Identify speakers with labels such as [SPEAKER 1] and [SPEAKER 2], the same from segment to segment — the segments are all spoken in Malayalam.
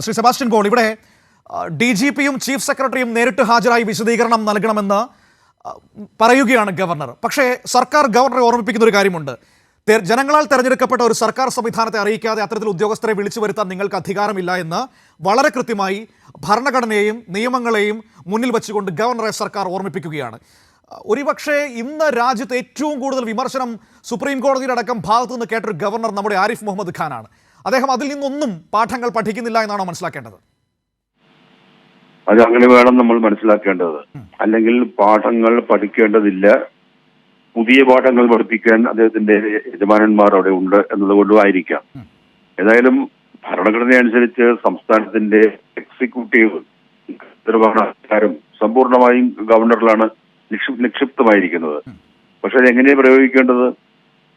[SPEAKER 1] ശ്രീ സെബാസ്റ്റ്യൻ പോൾ ഇവിടെ ഡി ജി പിയും ചീഫ് സെക്രട്ടറിയും നേരിട്ട് ഹാജരായി വിശദീകരണം നൽകണമെന്ന് പറയുകയാണ് ഗവർണർ. പക്ഷേ സർക്കാർ ഗവർണറെ ഓർമ്മിപ്പിക്കുന്ന ഒരു കാര്യമുണ്ട്. ജനങ്ങളാൽ തെരഞ്ഞെടുക്കപ്പെട്ട ഒരു സർക്കാർ സംവിധാനത്തെ അറിയിക്കാതെ അത്തരത്തിൽ ഉദ്യോഗസ്ഥരെ വിളിച്ചു വരുത്താൻ നിങ്ങൾക്ക് അധികാരമില്ല എന്ന് വളരെ കൃത്യമായി ഭരണഘടനയെയും നിയമങ്ങളെയും മുന്നിൽ വെച്ചുകൊണ്ട് ഗവർണറെ സർക്കാർ ഓർമ്മിപ്പിക്കുകയാണ്. ഒരുപക്ഷെ ഇന്ന് രാജ്യത്ത് ഏറ്റവും കൂടുതൽ വിമർശനം സുപ്രീം കോടതിയുടെ അടക്കം ഭാഗത്തുനിന്ന് കേട്ടൊരു ഗവർണർ നമ്മുടെ ആരിഫ് മുഹമ്മദ് ഖാനാണ്. അദ്ദേഹം അതിൽ നിന്നൊന്നും പാഠങ്ങൾ പഠിക്കുന്നില്ല എന്നാണോ മനസ്സിലാക്കേണ്ടത്?
[SPEAKER 2] അത് അങ്ങനെ വേണം നമ്മൾ മനസ്സിലാക്കേണ്ടത്. അല്ലെങ്കിൽ പാഠങ്ങൾ പഠിക്കേണ്ടതില്ല. പുതിയ പാഠങ്ങൾ പഠിപ്പിക്കാൻ അദ്ദേഹത്തിന്റെ യജമാനന്മാർ അവിടെ ഉണ്ട് എന്നതുകൊണ്ടും ആയിരിക്കാം ഏതായാലും ഭരണഘടന അനുസരിച്ച് സംസ്ഥാനത്തിന്റെ എക്സിക്യൂട്ടീവ് നിർവഹണാധികാരം സമ്പൂർണമായും ഗവർണറിലാണ് നിക്ഷി- നിക്ഷിപ്തമായിരിക്കുന്നത്. പക്ഷെ അത് എങ്ങനെയാണ് പ്രയോഗിക്കേണ്ടത്?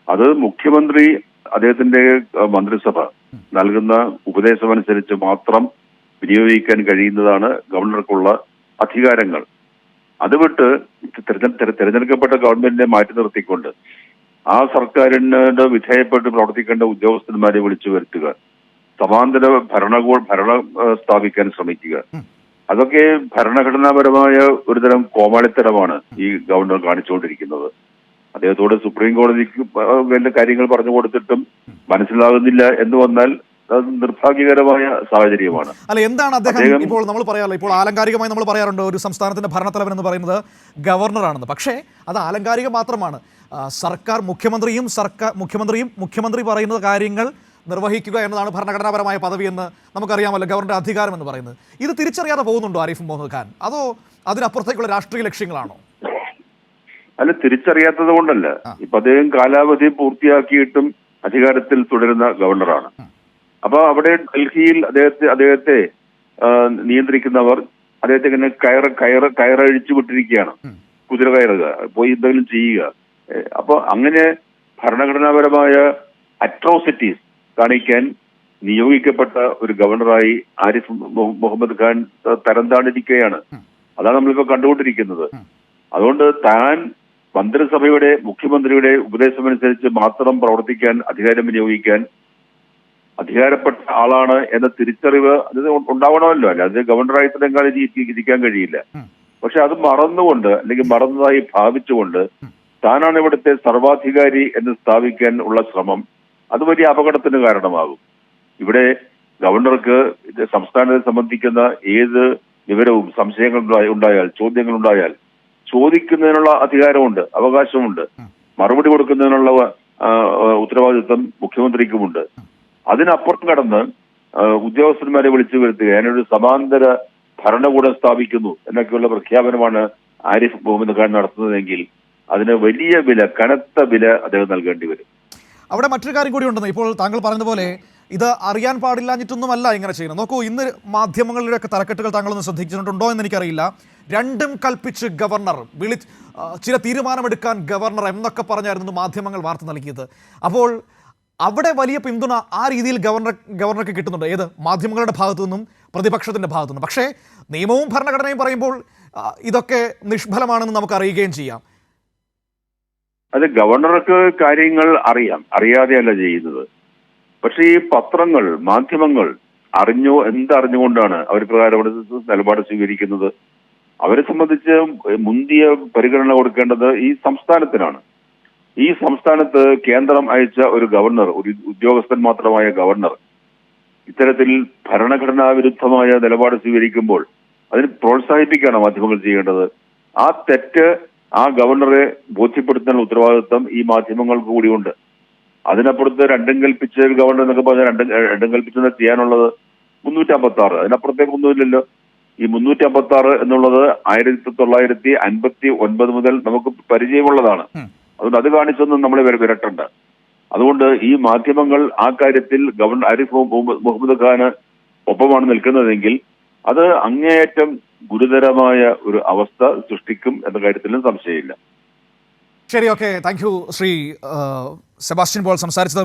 [SPEAKER 2] അത് മുഖ്യമന്ത്രി അദ്ദേഹത്തിന്റെ മന്ത്രിസഭ നൽകുന്ന ഉപദേശമനുസരിച്ച് മാത്രം വിനിയോഗിക്കാൻ കഴിയുന്നതാണ് ഗവർണർക്കുള്ള അധികാരങ്ങൾ. അത് വിട്ട് തെരഞ്ഞെ- തെരഞ്ഞെടുക്കപ്പെട്ട ഗവൺമെന്റിനെ മാറ്റി നിർത്തിക്കൊണ്ട് ആ സർക്കാരിനോട് വിധേയപ്പെട്ട് പ്രവർത്തിക്കേണ്ട ഉദ്യോഗസ്ഥന്മാരെ വിളിച്ചു വരുത്തുക. സമാന്തര ഭരണകൂട ഭരണം സ്ഥാപിക്കാൻ ശ്രമിക്കുക. അതൊക്കെ ഭരണഘടനാപരമായ ഒരുതരം കോമാളിത്തരമാണ് ഈ ഗവർണർ കാണിച്ചുകൊണ്ടിരിക്കുന്നത്. അദ്ദേഹത്തോട് സുപ്രീം കോടതിക്ക് വല്ല വേണ്ട കാര്യങ്ങൾ പറഞ്ഞു കൊടുത്തിട്ടും മനസ്സിലാകുന്നില്ല എന്ന് വന്നാൽ അത് നിർഭാഗ്യകരമായ സാഹചര്യമാണ്.
[SPEAKER 1] അല്ല എന്താണ് അദ്ദേഹം ഇപ്പോൾ നമ്മൾ പറയാറില്ല? ഇപ്പോൾ ആലങ്കാരികമായി നമ്മൾ പറയാറുണ്ട് ഒരു സംസ്ഥാനത്തിന്റെ ഭരണത്തലവൻ എന്ന് പറയുന്നത് ഗവർണറാണെന്ന്. പക്ഷേ അത് ആലങ്കാരികം മാത്രമാണ്. സർക്കാർ മുഖ്യമന്ത്രിയും സർക്കാർ മുഖ്യമന്ത്രിയും മുഖ്യമന്ത്രി പറയുന്ന കാര്യങ്ങൾ നിർവഹിക്കുക എന്നതാണ് ഭരണഘടനാപരമായ പദവി എന്ന് നമുക്കറിയാമല്ലോ ഗവർണറുടെ അധികാരം എന്ന് പറയുന്നത്. ഇത് തിരിച്ചറിയാതെ പോകുന്നുണ്ടോ ആരിഫ് മുഹമ്മദ് ഖാൻ അതോ അതിനപ്പുറത്തേക്കുള്ള രാഷ്ട്രീയ ലക്ഷ്യങ്ങളാണോ?
[SPEAKER 2] അല്ല തിരിച്ചറിയാത്തത് കൊണ്ടല്ല. ഇപ്പൊ അദ്ദേഹം കാലാവധി പൂർത്തിയാക്കിയിട്ടും അധികാരത്തിൽ തുടരുന്ന ഗവർണറാണ്. അപ്പൊ അവിടെ ഡൽഹിയിൽ അദ്ദേഹത്തെ അദ്ദേഹത്തെ നിയന്ത്രിക്കുന്നവർ അദ്ദേഹത്തെ ഇങ്ങനെ കയറ് കയറ് കയറഴിച്ചു വിട്ടിരിക്കുകയാണ്. കുതിര കയറുക പോയി എന്തെങ്കിലും ചെയ്യുക. അപ്പോൾ അപ്പൊ അങ്ങനെ ഭരണഘടനാപരമായ അട്രോസിറ്റീസ് കാണിക്കാൻ നിയോഗിക്കപ്പെട്ട ഒരു ഗവർണറായി ആരിഫ് മുഹമ്മദ് ഖാൻ തരം താണിരിക്കുകയാണ് അതാണ് നമ്മളിപ്പോ കണ്ടുകൊണ്ടിരിക്കുന്നത്. അതുകൊണ്ട് താൻ മന്ത്രിസഭയുടെ മുഖ്യമന്ത്രിയുടെ ഉപദേശമനുസരിച്ച് മാത്രം പ്രവർത്തിക്കാൻ അധികാരം വിനിയോഗിക്കാൻ അധികാരപ്പെട്ട ആളാണ് എന്ന തിരിച്ചറിവ് അത് ഉണ്ടാവണമല്ലോ. അല്ല അത് ഗവർണറായി തന്നെ ഇരിക്കാൻ കഴിയില്ല. പക്ഷെ അത് മറന്നുകൊണ്ട് അല്ലെങ്കിൽ മറന്നതായി ഭാവിച്ചുകൊണ്ട് താനാണ് ഇവിടുത്തെ സർവാധികാരി എന്ന് സ്ഥാപിക്കാൻ ഉള്ള ശ്രമം അത് വലിയ അപകടത്തിന് കാരണമാകും. ഇവിടെ ഗവർണർക്ക് സംസ്ഥാനത്തെ സംബന്ധിക്കുന്ന ഏത് വിവരവും സംശയങ്ങൾ ഉണ്ടായ- ഉണ്ടായാൽ ചോദ്യങ്ങൾ ഉണ്ടായാൽ ചോദിക്കുന്നതിനുള്ള അധികാരമുണ്ട് അവകാശമുണ്ട്. മറുപടി കൊടുക്കുന്നതിനുള്ള ഉത്തരവാദിത്വം മുഖ്യമന്ത്രിക്കുമുണ്ട്. അതിനപ്പുറം കടന്ന് ഉദ്യോഗസ്ഥന്മാരെ വിളിച്ചു വരുത്തുക. ഞാനൊരു സമാന്തര ഭരണകൂടം സ്ഥാപിക്കുന്നു എന്നൊക്കെയുള്ള പ്രഖ്യാപനമാണ് ആരിഫ് മുഹമ്മദ് ഖാൻ നടത്തുന്നതെങ്കിൽ അതിന് വലിയ വില കനത്ത വില അദ്ദേഹം നൽകേണ്ടി വരും.
[SPEAKER 1] അവിടെ മറ്റൊരു കാര്യം കൂടി ഉണ്ടെന്ന് ഇപ്പോൾ താങ്കൾ പറഞ്ഞതുപോലെ ഇത് അറിയാൻ പാടില്ലാഞ്ഞിട്ടൊന്നുമല്ല ഇങ്ങനെ ചെയ്യുന്നത്. നോക്കൂ ഇന്ന് മാധ്യമങ്ങളിലൊക്കെ തലക്കെട്ടുകൾ താങ്കളൊന്ന് ശ്രദ്ധിച്ചിട്ടുണ്ടോ എന്ന് എനിക്കറിയില്ല. രണ്ടും കൽപ്പിച്ച് ഗവർണർ വിളി ചില തീരുമാനമെടുക്കാൻ ഗവർണർ എന്നൊക്കെ പറഞ്ഞായിരുന്നു മാധ്യമങ്ങൾ വാർത്ത നൽകിയത്. അപ്പോൾ അവിടെ വലിയ പിന്തുണ ആ രീതിയിൽ ഗവർണർ ഗവർണർക്ക് കിട്ടുന്നുണ്ട്. ഏത്? മാധ്യമങ്ങളുടെ ഭാഗത്തു നിന്നും പ്രതിപക്ഷത്തിന്റെ ഭാഗത്തു നിന്നും. പക്ഷേ നിയമവും ഭരണഘടനയും പറയുമ്പോൾ ഇതൊക്കെ നിഷ്ഫലമാണെന്ന് നമുക്ക് അറിയുകയും ചെയ്യാം.
[SPEAKER 2] അത് ഗവർണർക്ക് കാര്യങ്ങൾ അറിയാം. അറിയാതെയല്ല ചെയ്യുന്നത്. പക്ഷേ ഈ പത്രങ്ങൾ മാധ്യമങ്ങൾ അറിഞ്ഞോ എന്തറിഞ്ഞുകൊണ്ടാണ് അവർ പ്രകാരം നിലപാട് സ്വീകരിക്കുന്നത്? അവരെ സംബന്ധിച്ച് മുന്തിയ പരിഗണന കൊടുക്കേണ്ടത് ഈ സംസ്ഥാനത്തിനാണ്. ഈ സംസ്ഥാനത്ത് കേന്ദ്രം അയച്ച ഒരു ഗവർണർ ഒരു ഉദ്യോഗസ്ഥൻ മാത്രമായ ഗവർണർ ഇത്തരത്തിൽ ഭരണഘടനാ വിരുദ്ധമായ നിലപാട് സ്വീകരിക്കുമ്പോൾ അതിന് പ്രോത്സാഹിപ്പിക്കുകയാണ് മാധ്യമങ്ങൾ ചെയ്യേണ്ടത്. ആ തെറ്റ് ആ ഗവർണറെ ബോധ്യപ്പെടുത്താനുള്ള ഉത്തരവാദിത്വം ഈ മാധ്യമങ്ങൾക്ക് കൂടിയുണ്ട്. അതിനപ്പുറത്ത് രണ്ടും കൽപ്പിച്ച ഒരു ഗവർണർ എന്നൊക്കെ പറഞ്ഞാൽ രണ്ടും രണ്ടും കൽപ്പിച്ച ചെയ്യാനുള്ളത് മുന്നൂറ്റി അമ്പത്തി ആറ് അതിനപ്പുറത്തേക്ക് ഒന്നുമില്ലല്ലോ. ഈ മുന്നൂറ്റി അമ്പത്തി ആറ് എന്നുള്ളത് ആയിരത്തി തൊള്ളായിരത്തി അൻപത്തി ഒൻപത് മുതൽ നമുക്ക് പരിചയമുള്ളതാണ്. അതുകൊണ്ട് അത് കാണിച്ചൊന്നും നമ്മളെ വരെ വിരട്ടണ്ട. അതുകൊണ്ട് ഈ മാധ്യമങ്ങൾ ആ കാര്യത്തിൽ ഗവർണർ ആരിഫ് മുഹമ്മദ് ഖാന് ഒപ്പമാണ് നിൽക്കുന്നതെങ്കിൽ അത് അങ്ങേയറ്റം ഗുരുതരമായ ഒരു അവസ്ഥ സൃഷ്ടിക്കും എന്ന കാര്യത്തിലും സംശയമില്ല.
[SPEAKER 1] ശരി okay. Thank you Shri Sebastian Paul സംസാരിച്ചത്